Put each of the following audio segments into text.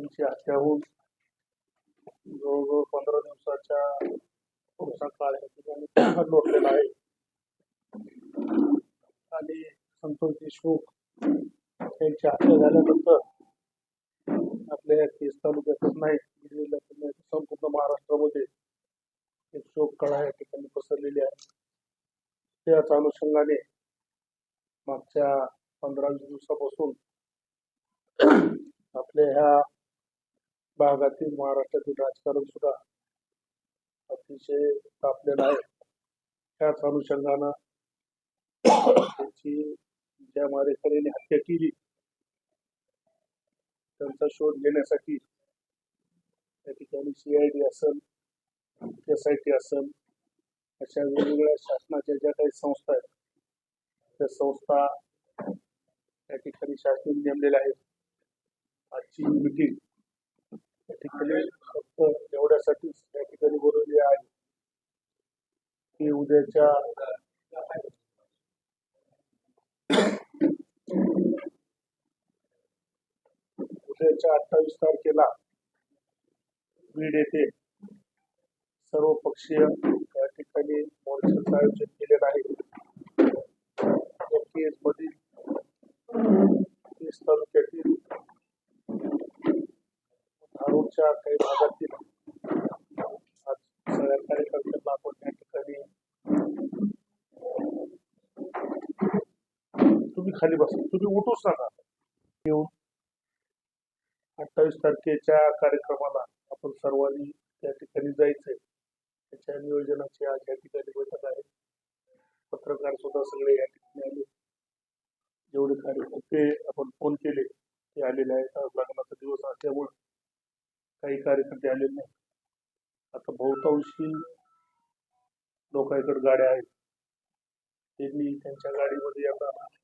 त्यांची हत्या होऊन जवळजवळ पंधरा दिवसाच्या पुढचा काळ या ठिकाणी लोटलेला आहे. आणि संतोष देशमुख यांची हत्या झाल्यानंतर आपल्या केस तालुक्यातच नाही संपूर्ण महाराष्ट्रामध्ये एक शोक कळा या ठिकाणी पसरलेली आहे. त्याच अनुषंगाने मागच्या पंधरा वीस दिवसापासून आपल्या ह्या भागातील महाराष्ट्रातील राजकारण सुद्धा अतिशय तापलेलं आहे. त्याच अनुषंगानं त्यांची ज्या मारेकऱ्यांनी हत्या केली त्यांचा शोध घेण्यासाठी त्या ठिकाणी सीआयडी असेल एस आय टी असेल अशा वेगवेगळ्या शासनाच्या ज्या काही संस्था आहेत त्या संस्था त्या ठिकाणी शासनाने नेमलेल्या आहेत. आजची मिटिंग त्या ठिकाणी फक्त एवढ्यासाठीच त्या ठिकाणी बोलवली आहे की उद्याच्या उद्याच्या अठ्ठावीस तारखेला बीड येथे सर्व पक्षीय या ठिकाणी मोर्चाचं आयोजन केलेलं आहे. मधील केस तालुक्यातील धारूरच्या काही भागातील आज सगळ्या कार्यकर्त्यांना आपण या ठिकाणी तुम्ही खाली बसा तुम्ही उठूच नका. येऊन. अठ्ठावीस तारखेच्या कार्यक्रमाला आपण सर्वांनी त्या ठिकाणी जायचंय. त्याच्या नियोजनाची आज या ठिकाणी बैठक आहे. पत्रकार सुद्धा सगळे या ठिकाणी आले. जेवढे कार्यकर्ते आपण फोन केले ते आलेले आहेत. आज लग्नाचा दिवस असल्यामुळे काही कार्यकर्ते आलेले नाही आता बहुतांशी लोकांकडे गाड्या आहेत. त्यांनी त्यांच्या गाडीमध्ये येताना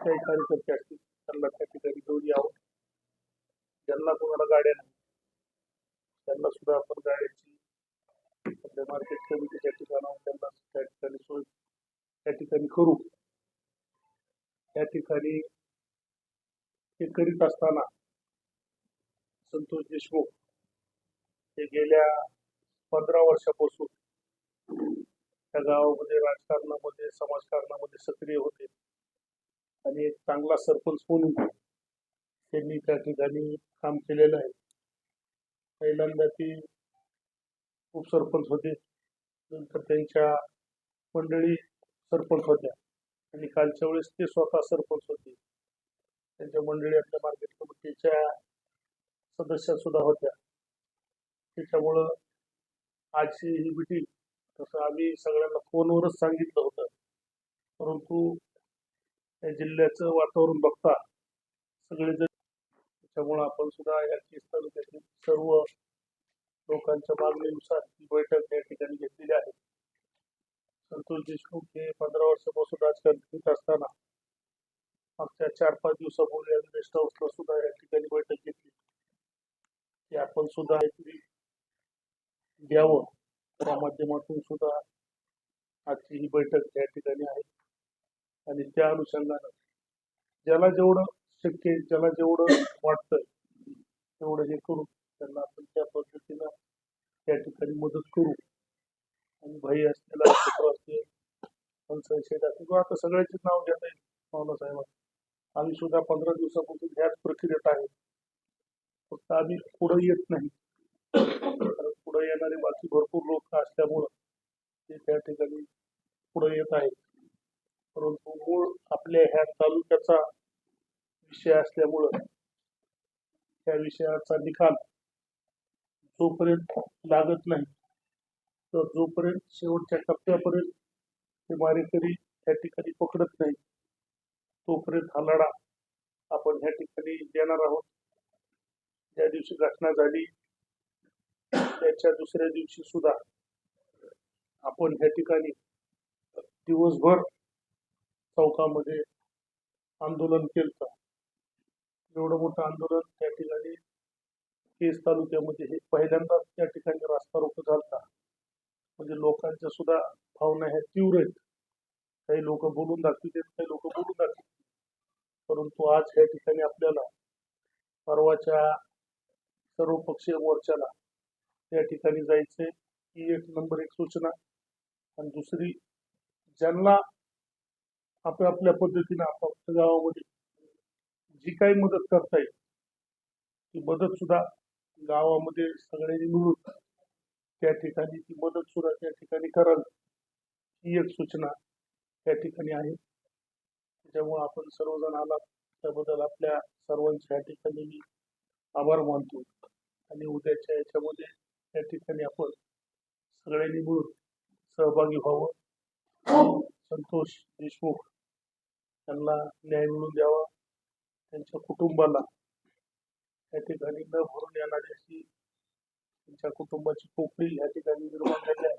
काही कार्यकर्ते असतील त्यांना त्या ठिकाणी घेऊन यावं. ज्यांना कोणाला गाड्या नाही त्यांना सुद्धा आपण गाड्याची आपल्या मार्केट कमिटीच्या ठिकाणाहून त्यांना त्या ठिकाणी सोय त्या ठिकाणी करू. त्या ठिकाणी हे करीत असताना संतोष देशमुख हे गेल्या पंधरा वर्षापासून त्या गावामध्ये राजकारणामध्ये समाजकारणामध्ये सक्रिय होते. आणि एक चांगला सरपंच म्हणून त्यांनी त्या ठिकाणी काम केलेलं आहे. पहिल्यांदा ती उपसरपंच होते नंतर त्यांच्या मंडळी सरपंच होत्या आणि कालच्या वेळेस ते स्वतः सरपंच होते. त्यांच्या मंडळी आपल्या मार्केट कमिटीच्या सदस्या सुद्धा होत्या. त्याच्यामुळं आजची ही मिटिंग तसं आम्ही सगळ्यांना फोनवरच सांगितलं होतं. परंतु या जिल्ह्याचं वातावरण बघता सगळेजण त्याच्यामुळं आपण सुद्धा या केस तालुक्यातील सर्व लोकांच्या मागणीनुसार ही बैठक या ठिकाणी घेतलेली आहे. संतोष देशमुख हे पंधरा वर्षापासून राजकारण करीत असताना मागच्या चार पाच दिवसापूर्वी आम्ही गेस्ट हाऊसला सुद्धा या ठिकाणी बैठक घेतली. की आपण सुद्धा काहीतरी द्यावं. त्या माध्यमातून सुद्धा आजची ही बैठक या ठिकाणी आहे. आणि त्या अनुषंगानं ज्याला जेवढं शक्य आहे ज्याला जेवढं वाटतं तेवढं हे करू. त्यांना आपण त्या पद्धतीनं त्या ठिकाणी मदत करू. आणि भाई असलेला पुत्र असतील पंचायत असतील किंवा आता सगळ्याचीच नाव घेता येईल पाहुणा साहेब आम्ही सुद्धा पंधरा दिवसापासून ह्याच प्रक्रियेत आहे. फक्त आम्ही पुढे येत नाही. कारण पुढे येणारे बाकी भरपूर लोक असल्यामुळं ते त्या ठिकाणी पुढे येत आहेत. परंतु मूळ आपल्या ह्या तालुक्याचा विषय असल्यामुळं त्या विषयाचा निकाल जोपर्यंत लागत नाही तर जोपर्यंत शेवटच्या टप्प्यापर्यंत ते मारेकरी त्या ठिकाणी पकडत नाही तोपर्यंत हा लढा आपण ह्या ठिकाणी देणार आहोत. ज्या दिवशी घटना झाली त्याच्या दुसऱ्या दिवशी सुद्धा आपण ह्या ठिकाणी दिवसभर चौकामध्ये आंदोलन केलं एवढं मोठं आंदोलन त्या ठिकाणी केस तालुक्यामध्ये हे पहिल्यांदाच त्या ठिकाणी रास्ता रोको झालता. म्हणजे लोकांच्या सुद्धा भावना ह्या तीव्र आहेत. काही लोक बोलून दाखवतात काही लोक बोलून दाखवतील परंतु आज ह्या ठिकाणी आपल्याला परवाच्या सर्वपक्षीय मोर्चाला त्या ठिकाणी जायचंय ही एक नंबर एक सूचना. आणि दुसरी ज्यांना आपापल्या पद्धतीने आपापल्या गावामध्ये जी काही मदत करता येईल ती मदत सुद्धा गावामध्ये सगळ्यांनी मिळून त्या ठिकाणी ती मदत सुद्धा त्या ठिकाणी कराल ही एक सूचना त्या ठिकाणी आहे. त्याच्यामुळे आपण सर्वजण आलात. त्याबद्दल आपल्या सर्वांच्या या ठिकाणी मी आभार मानतो आणि उद्याच्या याच्यामध्ये त्या ठिकाणी आपण सगळ्यांनी मिळून सहभागी व्हावं. संतोष देशमुख. यांना न्याय मिळवून द्यावा. त्यांच्या कुटुंबाला त्या ठिकाणी न भरून येणारी अशी त्यांच्या कुटुंबाची पोकळी या ठिकाणी निर्माण झाली आहे.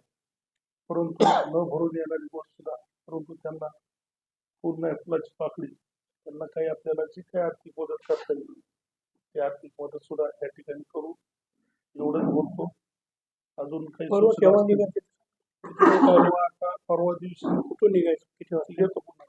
परंतु न भरून येणारी गोष्ट सुद्धा परंतु त्यांना पूर्ण फुलाची पाकळी त्यांना काही आपल्याला जी काही आर्थिक मदत करता येईल ती आर्थिक मदत सुद्धा या ठिकाणी करू एवढंच बोलतो. अजून काही परवा दिवशी. कुठून निघायचं? किती वाजता?